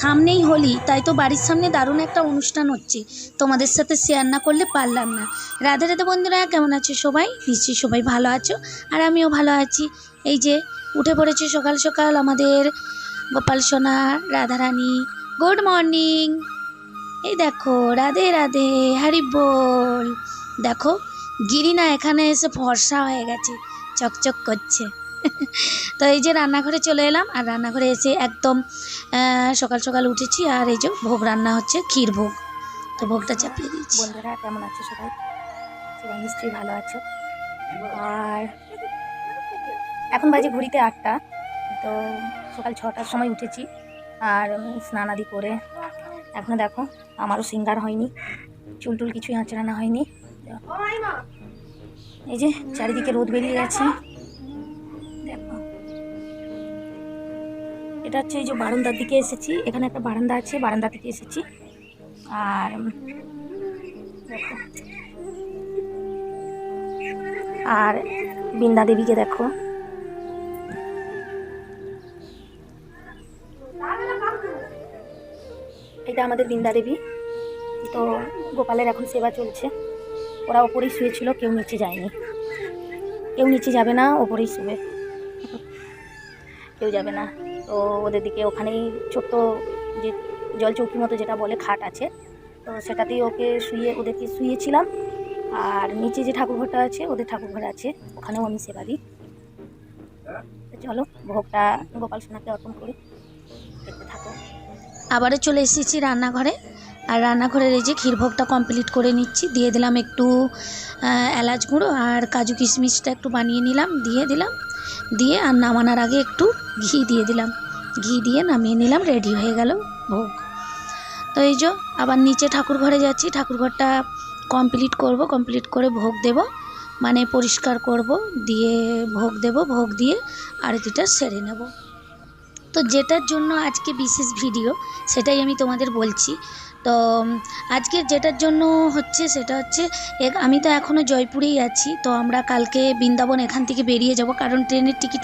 সামনেই হোলি, তাই তো বাড়ির সামনে দারুণ একটা অনুষ্ঠান হচ্ছে। তোমাদের সাথে শেয়ার না করলে পারলাম না। রাধে রাধে বন্ধুরা, কেমন আছো সবাই? নিশ্চয়ই সবাই ভালো আছো, আর আমিও ভালো আছি। এই যে, উঠে পড়েছে সকাল সকাল আমাদের গোপাল সোনা, রাধারানী। গুড মর্নিং এই দেখো, রাধে রাধে, হরি বল। দেখো, গিরিনা এখানে এসে ফর্সা হয়ে গেছে, চকচক করছে। তো এই যে রান্নাঘরে চলে এলাম আর রান্নাঘরে এসে একদম সকাল সকাল উঠেছি আর এই যে ভোগ রান্না হচ্ছে ক্ষীর ভোগ। তো ভোগটা চাপিয়ে দিচ্ছি বন্ধুরা কেমন আছো সবাই? সবাই নিশ্চয়ই ভালো আছো। আর এখন বাজে ঘড়িতে আটটা তো সকাল ছটার সময় উঠেছি আর উম, স্নান আদি করে এখন দেখো আমারও সিঙ্গার হয়নি চুল টুল কিছুই আঁচড়ানো হয়নি। এই যে চারিদিকে রোদ বেরিয়ে গেছে। এটা হচ্ছে এই যে বারান্দার দিকে এসেছি। এখানে একটা বারান্দা আছে, বারান্দা থেকে এসেছি। আর আর বৃন্দা দেবীকে দেখো। এটা আমাদের বৃন্দা দেবী। তো গোপালের এখন সেবা চলছে। ওরা ওপরেই শুয়েছিল, কেউ নিচে যায়নি। কেউ নিচে যাবে না, ওপরেই শুবে। কেউ যাবে না। তো ওদের দিকে ওখানেই ছোট্ট যে জল চৌকি মতো যেটা বলে খাট আছে, তো সেটাতেই ওকে শুয়ে ওদেরকে শুয়েছিলাম আর নিচে যে ঠাকুরঘরটা আছে, ওদের ঠাকুরঘর আছে, ওখানেও আমি সেবা দিই। চলো, ভোগটা গোপাল সোনাকে অর্পণ করি। থাকো। আবারও চলে এসেছি রান্নাঘরে। আর রান্নাঘরের এই যে ক্ষীরভোগটা কমপ্লিট করে নিচ্ছি, দিয়ে দিলাম একটু এলাচ গুঁড়ো আর কাজু কিশমিশটা একটু বানিয়ে নিলাম, দিয়ে দিলাম। দিয়ে আর নামানোর আগে একটু ঘি দিয়ে দিলাম। ঘি দিয়ে নামিয়ে নিলাম রেডি হয়ে গেল ভোগ। তো এই যে আবার নিচে ঠাকুর ঘরে যাচ্ছি ঠাকুর ঘরটা কমপ্লিট করব কমপ্লিট করে ভোগ দেব। মানে পরিষ্কার করব, দিয়ে ভোগ দেব, ভোগ দিয়ে আরতিটা সেরে নেব। তো যেটার জন্য আজকে বিশেষ ভিডিও, সেটাই আমি তোমাদের বলছি। তো আজকে যেটার জন্য হচ্ছে সেটা হচ্ছে আমি তো এখনও জয়পুরেই আছি, তো আমরা কালকে বৃন্দাবন এখান থেকে বেরিয়ে যাব, কারণ ট্রেনের টিকিট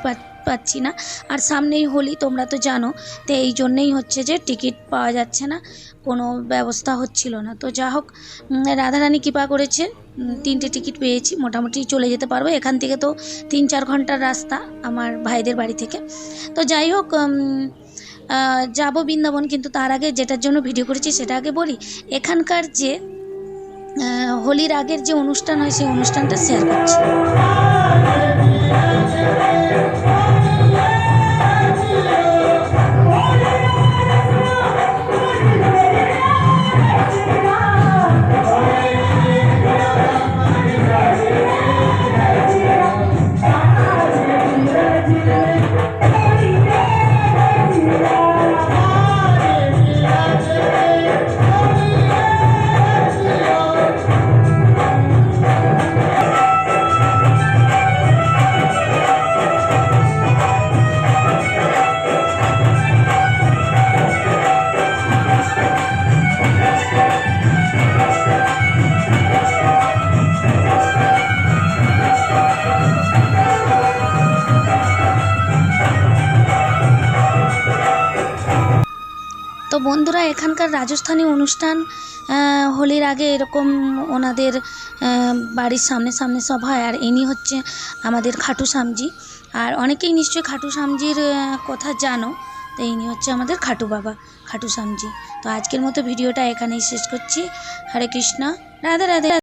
পাচ্ছি না। আর সামনেই হোলি, তোমরা তো জানো, তো এই জন্যেই হচ্ছে যে টিকিট পাওয়া যাচ্ছে না, কোনো ব্যবস্থা হচ্ছিল না। তো যা হোক রাধারানী কৃপা করেছে তিনটে টিকিট পেয়েছি, মোটামুটি চলে যেতে পারব। এখান থেকে তো তিন চার ঘণ্টার রাস্তা আমার ভাইদের বাড়ি থেকে। তো যাই হোক যাব বৃন্দাবন, কিন্তু তার আগে যেটার জন্য ভিডিও করেছি সেটা আগে বলি। এখানকার যে হোলির আগের যে অনুষ্ঠান হয়, সেই অনুষ্ঠানটা শেয়ার করছি। তো বন্ধুরা, এখানকার রাজস্থানী অনুষ্ঠান হোলির আগে এরকম ওনাদের বাড়ির সামনে সামনে সব হয় আর ইনি হচ্ছে আমাদের খাটু সামজি আর অনেকেই নিশ্চয়ই খাটু সামজির কথা জানো, তো ইনি হচ্ছে আমাদের খাটু বাবা, খাটু সামজি তো আজকের মতো ভিডিওটা এখানেই শেষ করছি। হরে কৃষ্ণ, রাধে রাধে।